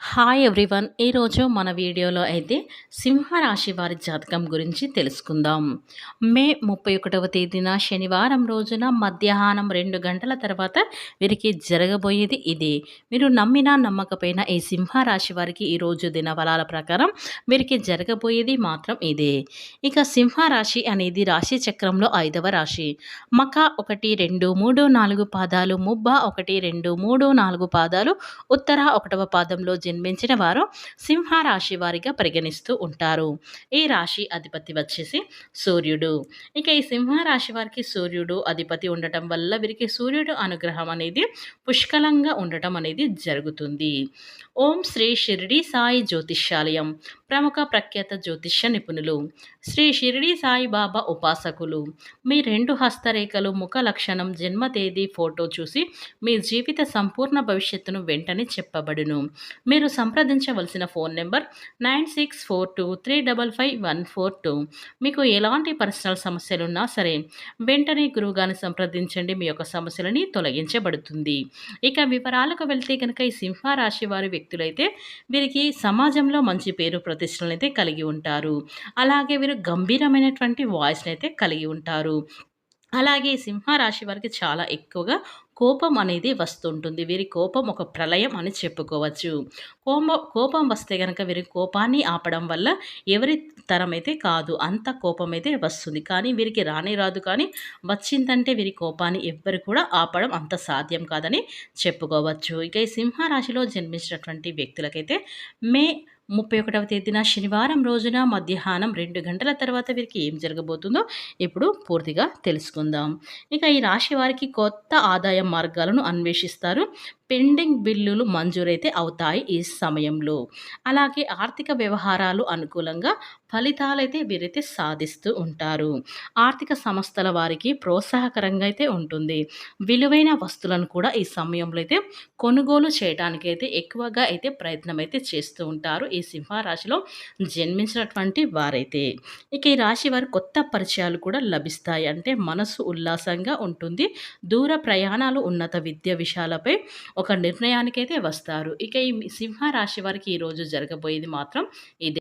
Hi everyone ఈరోజు మన వీడియోలో అయితే సింహరాశి వారి జాతకం గురించి తెలుసుకుందాం. మే ముప్పై ఒకటవ తేదీన శనివారం రోజున మధ్యాహ్నం రెండు గంటల తర్వాత వీరికి జరగబోయేది ఇదే. మీరు నమ్మినా నమ్మకపోయినా ఈ సింహరాశి వారికి ఈరోజు దినఫలాల ప్రకారం వీరికి జరగబోయేది మాత్రం ఇదే. ఇక సింహరాశి అనేది రాశి చక్రంలో ఐదవ రాశి. మక ఒకటి రెండు మూడు నాలుగు పాదాలు ముబ్బ ఒకటి రెండు మూడు నాలుగు పాదాలు ఉత్తర ఒకటవ పాదంలో జన్మించిన వారు సింహరాశి వారిగా పరిగణిస్తూ ఉంటారు. ఈ రాశి అధిపతి వచ్చేసి సూర్యుడు. ఇక ఈ సింహరాశి వారికి సూర్యుడు అధిపతి ఉండటం వల్ల వీరికి సూర్యుడు అనుగ్రహం అనేది పుష్కలంగా ఉండటం అనేది జరుగుతుంది. ఓం శ్రీ షిరిడి సాయి జ్యోతిష్యాలయం ప్రముఖ ప్రఖ్యాత జ్యోతిష్య నిపుణులు శ్రీ షిరిడి సాయిబాబా ఉపాసకులు. మీ రెండు హస్తరేఖలు ముఖ లక్షణం జన్మ తేదీ ఫోటో చూసి మీ జీవిత సంపూర్ణ భవిష్యత్తును వెంటనే చెప్పబడును. మీ మీరు సంప్రదించవలసిన phone number nine six four two three double five one four two. మీకు ఎలాంటి పర్సనల్ సమస్యలున్నా సరే వెంటనే గురువుగారిని సంప్రదించండి. మీ యొక్క సమస్యలని తొలగించబడుతుంది. ఇక వివరాలకు వెళ్తే కనుక ఈ సింహరాశి వారి వ్యక్తులైతే వీరికి సమాజంలో మంచి పేరు ప్రతిష్టలను అయితే కలిగి ఉంటారు. అలాగే వీరు గంభీరమైనటువంటి వాయిస్ని అయితే కలిగి ఉంటారు. అలాగే సింహరాశి వారికి చాలా ఎక్కువగా కోపం అనేది వస్తుంటుంది. వీరి కోపం ఒక ప్రళయం అని చెప్పుకోవచ్చు. కోప కోపం వస్తే కనుక వీరి కోపాన్ని ఆపడం వల్ల ఎవరి తరం అయితే కాదు అంత కోపం అయితే వస్తుంది. కానీ వీరికి రానే రాదు. కానీ వచ్చిందంటే వీరి కోపాన్ని ఎవ్వరు కూడా ఆపడం అంత సాధ్యం కాదని చెప్పుకోవచ్చు. ఇక ఈ సింహరాశిలో జన్మించినటువంటి వ్యక్తులకైతే మే ముప్పై ఒకటవ తేదీన శనివారం రోజున మధ్యాహ్నం రెండు గంటల తర్వాత వీరికి ఏం జరగబోతుందో ఇప్పుడు పూర్తిగా తెలుసుకుందాం. ఇక ఈ రాశి వారికి కొత్త ఆదాయ మార్గాలను అన్వేషిస్తారు. పెండింగ్ బిల్లులు మంజూరైతే అవుతాయి ఈ సమయంలో. అలాగే ఆర్థిక వ్యవహారాలు అనుకూలంగా ఫలితాలైతే వీరైతే సాధిస్తూ ఉంటారు. ఆర్థిక సంస్థల వారికి ప్రోత్సాహకరంగా అయితే ఉంటుంది. విలువైన వస్తువులను కూడా ఈ సమయంలో అయితే కొనుగోలు చేయడానికైతే ఎక్కువగా అయితే ప్రయత్నం అయితే చేస్తూ ఉంటారు ఈ సింహరాశిలో జన్మించినటువంటి వారైతే. ఇక ఈ రాశి వారి కొత్త పరిచయాలు కూడా లభిస్తాయి. అంటే మనసు ఉల్లాసంగా ఉంటుంది. దూర ప్రయాణాలు ఉన్నత విద్య విషయాలపై ఒక నిర్ణయానికైతే వస్తారు. ఇక ఈ సింహరాశి వారికి ఈరోజు జరగబోయేది మాత్రం ఇదే.